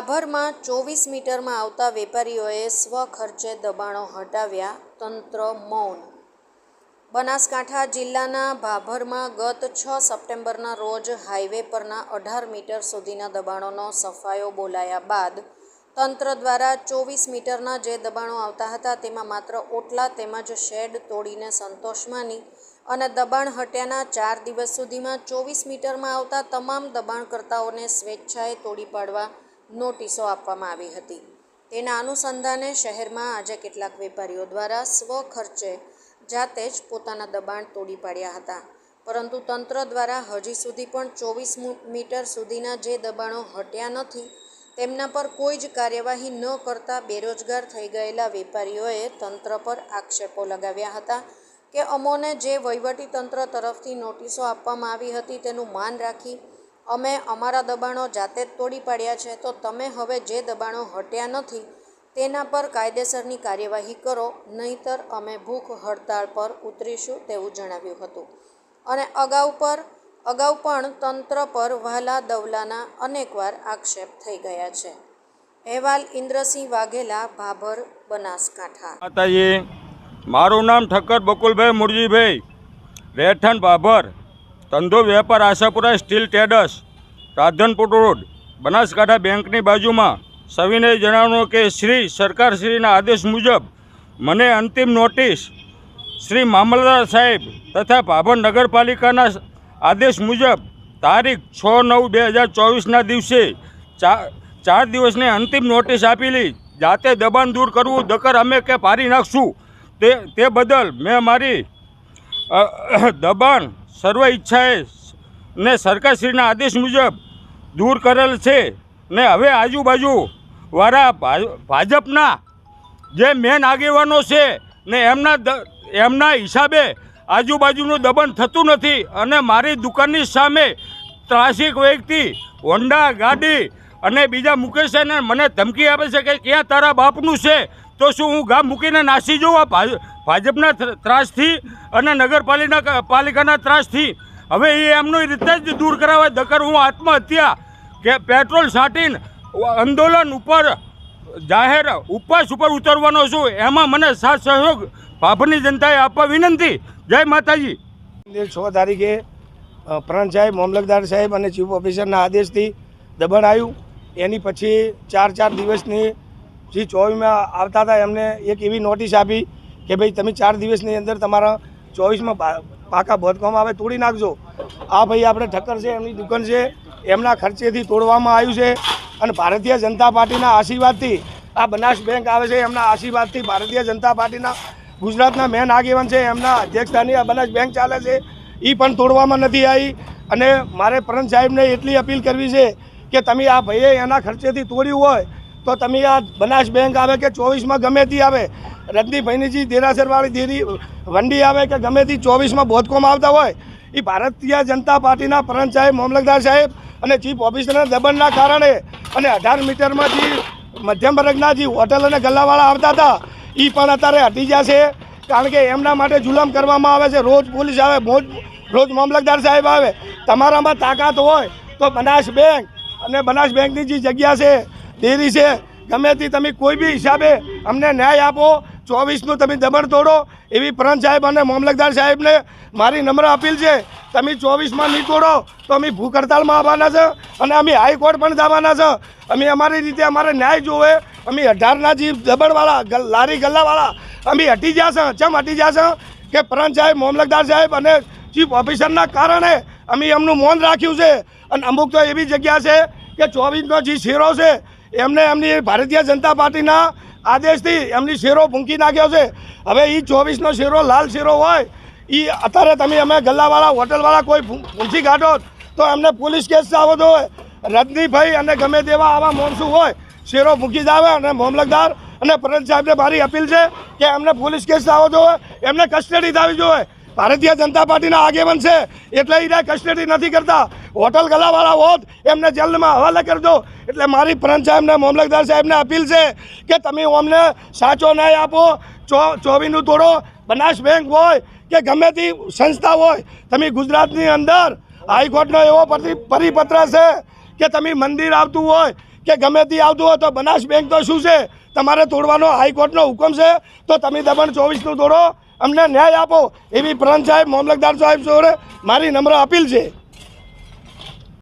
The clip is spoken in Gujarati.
ભાભરમાં ચોવીસ મીટરમાં આવતા વેપારીઓએ સ્વખર્ચે દબાણો હટાવ્યા તંત્ર મૌન. બનાસકાંઠા જિલ્લાના ભાભરમાં ગત છ સપ્ટેમ્બરના રોજ હાઈવે પરના અઢાર મીટર સુધીના દબાણોનો સફાયો બોલાયા બાદ તંત્ર દ્વારા ચોવીસ મીટરના જે દબાણો આવતા હતા તેમાં માત્ર ઓટલા તેમજ શેડ તોડીને સંતોષ માની અને દબાણ હટ્યાના ચાર દિવસ સુધીમાં ચોવીસ મીટરમાં આવતા તમામ દબાણકર્તાઓને સ્વેચ્છાએ તોડી પાડવા નોટિસો આપવામાં આવી હતી. તેના અનુસંધાને શહેરમાં આજે કેટલાક વેપારીઓ દ્વારા સ્વખર્ચે જાતે જ પોતાના દબાણ તોડી પાડ્યા હતા. પરંતુ તંત્ર દ્વારા હજી સુધી પણ ચોવીસ મીટર સુધીના જે દબાણો હટ્યા નથી, તેમના પર કોઈ જ કાર્યવાહી ન કરતા બેરોજગાર થઈ ગયેલા વેપારીઓએ તંત્ર પર આક્ષેપો લગાવ્યા હતા કે અમોને જે વહીવટી તંત્ર તરફથી નોટિસો આપવામાં આવી હતી તેનું માન રાખી અમે અમારા દબાણો જાતે જ તોડી પાડ્યા છે, તો તમે હવે જે દબાણો હટ્યા નથી, તેના પર કાયદેસરની કાર્યવાહી કરો, નહીતર અમે ભૂખ હડતાળ પર ઉતરીશું તેવું જણાવ્યું હતું. અને અગાઉ પર, અગાઉ પણ તંત્ર પર વહાલા દવલાના અનેકવાર આક્ષેપ થઈ ગયા છે. અહેવાલ ઇન્દ્રસિંહ વાઘેલા, ભાભર, બનાસકાંઠા. માતાજી, મારું નામ ઠક્કર બકુલભાઈ મુરજીભાઈ. રહેઠાણ બાભર ધંધો વેપાર Ashapura steel traders, Radhanpur road, Banaskantha બેંકની બાજુમાં. સવિનય જણાવવાનું કે શ્રી સરકારશ્રીના આદેશ મુજબ મને અંતિમ નોટિસ શ્રી મામલદાર સાહેબ તથા ભાભર નગરપાલિકાના આદેશ મુજબ તારીખ છ નવ બે હજાર ચોવીસના દિવસે ચાર દિવસની અંતિમ નોટિસ આપેલી. જાતે દબાણ દૂર કરવું દકર અમે કે પારી નાખશું, તે તે બદલ મેં મારી દબાણ સર્વ ઈચ્છાએ ને સરકારશ્રીના આદેશ મુજબ દૂર કરેલ છે ને હવે આજુબાજુ વાળા ભાજપના જે મેન આગેવાનો છે ને એમના એમના હિસાબે આજુબાજુનું દબણ થતું નથી અને મારી દુકાનની સામે ત્રાસિક વ્યક્તિ, હોન્ડા ગાડી અને બીજા મુકેશ છે ને મને ધમકી આપે છે કે, ક્યાં તારા બાપનું છે? તો શું હું ગામ મૂકીને નાસી જઉં ભાજપના ત્રાસથી અને નગરપાલિકા પાલિકાના ત્રાસથી. હવે એ એમની રીતે જ દૂર કરાવે, દકર હું આત્મહત્યા કે પેટ્રોલ છાંટીને આંદોલન ઉપર જાહેર ઉપવાસ ઉપર ઉતરવાનો છું, એમાં મને સાથ સહયોગ ભાભરની જનતાએ આપવા વિનંતી. જય માતાજી. છ તારીખે પ્રણ સાહેબ, મામલતદાર સાહેબ અને ચીફ ઓફિસરના આદેશથી દબાણ આવ્યું. એની પછી ચાર ચાર દિવસની જે ચોવીસમાં આવતા હતા, એમને એક એવી નોટિસ આપી કે ભાઈ તમે ચાર દિવસની અંદર તમારા ચોવીસમાં પાકા બાંધકામ આવે તોડી નાખજો. આ ભાઈ આપણે ઠક્કર છે, એમની દુકાન છે, એમના ખર્ચેથી તોડવામાં આવ્યું છે અને ભારતીય જનતા પાર્ટીના આશીર્વાદથી આ બનાસ બેંક આવે છે, એમના આશીર્વાદથી ભારતીય જનતા પાર્ટીના ગુજરાતના મેન આગેવાન છે, એમના અધ્યક્ષતાની આ બનાસ બેંક ચાલે છે એ પણ તોડવામાં નથી આવી. અને મારે પરંત સાહેબને એટલી અપીલ કરવી છે કે તમે આ ભાઈએ એના ખર્ચેથી તોડ્યું હોય તો તમે આ બનાસ બેંક આવે કે ચોવીસમાં ગમે તે આવે, રજનીભાઈની જે દેરાસરવાળી દેરી વંડી આવે કે ગમે તે ચોવીસમાં બોધકોમાં આવતા હોય એ ભારતીય જનતા પાર્ટીના પ્રંત સાહેબ, મામલતદાર સાહેબ અને ચીફ ઓફિસરના દબણના કારણે અને અઢાર મીટરમાં જે મધ્યમ વર્ગના જે હોટલ અને ગલ્લાવાળા આવતા હતા એ પણ અત્યારે હટી ગયા છે. કારણ કે એમના માટે જુલમ કરવામાં આવે છે. રોજ પોલીસ આવે રોજ મામલતદાર સાહેબ આવે. તમારામાં તાકાત હોય તો બનાસ બેંક અને બનાસ બેંકની જે જગ્યા છે ડેરી છે ગમે તે તમે કોઈ બી હિસાબે અમને ન્યાય આપો, ચોવીસનું તમે દબાણ તોડો, એવી પ્રંત સાહેબ અને મામલતદાર સાહેબને મારી નમ્ર અપીલ છે, તમે ચોવીસમાં નહીં તોડો, તો અમે ભૂખ હડતાલમાં આવવાના છે અને અમે હાઈકોર્ટ પણ જવાના છે. અમે અમારી રીતે અમારે ન્યાય જોવે, અમે અઢારના જે દબાણવાળા લારી ગલ્લાવાળા, અમે હટી જશે ચમ હટી જશે કે પ્રંત સાહેબ, મામલતદાર સાહેબ અને ચીફ ઓફિસરના કારણે અમે એમનું મૌન રાખ્યું છે. અને અમુક તો એવી જગ્યા છે કે ચોવીસનો જે શેરો છે એમને એમની ભારતીય જનતા પાર્ટીના આદેશથી એમની શેરો ભૂંકી નાખ્યો છે. હવે એ ચોવીસનો શેરો લાલ શેરો હોય એ અત્યારે તમે અમે ગલ્લાવાળા, હોટલવાળા કોઈ ભૂંસી કાઢો તો એમને પોલીસ કેસ આવો તો હોય. રજનીભાઈ અને ગમે તેવા આવા માણસો હોય, શેરો ભૂંકી જાવે અને મામલતદાર અને પરત સાહેબને મારી અપીલ છે કે એમને પોલીસ કેસ આવો જોઈએ એમને કસ્ટડી થવી જોઈએ ભારતીય જનતા પાર્ટીના આગેવાન છે. એટલે એ કસ્ટડી નથી કરતા. હોટલ ગલાવાળા હોત, એમને જેલમાં હવાલે કરજો એટલે મારી પ્રંત સાહેબને, મામલતદાર સાહેબને અપીલ છે કે તમે અમને સાચો ન્યાય આપો, ચો, ચોવીનું તોડો. બનાસ બેંક હોય કે ગમે તે સંસ્થા હોય, તમે ગુજરાતની અંદર હાઈકોર્ટનો એવો પરી- પરિપત્ર છે કે તમે મંદિર આવતું હોય કે ગમે તે આવતું હોય તો બનાસ બેંક તો શું છે? તમારે તોડવાનો હાઈકોર્ટનો હુકમ છે. તો તમે દમણ ચોવીસનું તોડો. અમને ન્યાય આપો. એવી પ્રાંત સાહેબ મામલતદાર સાહેબ જોડે મારી નમ્ર અપીલ છે.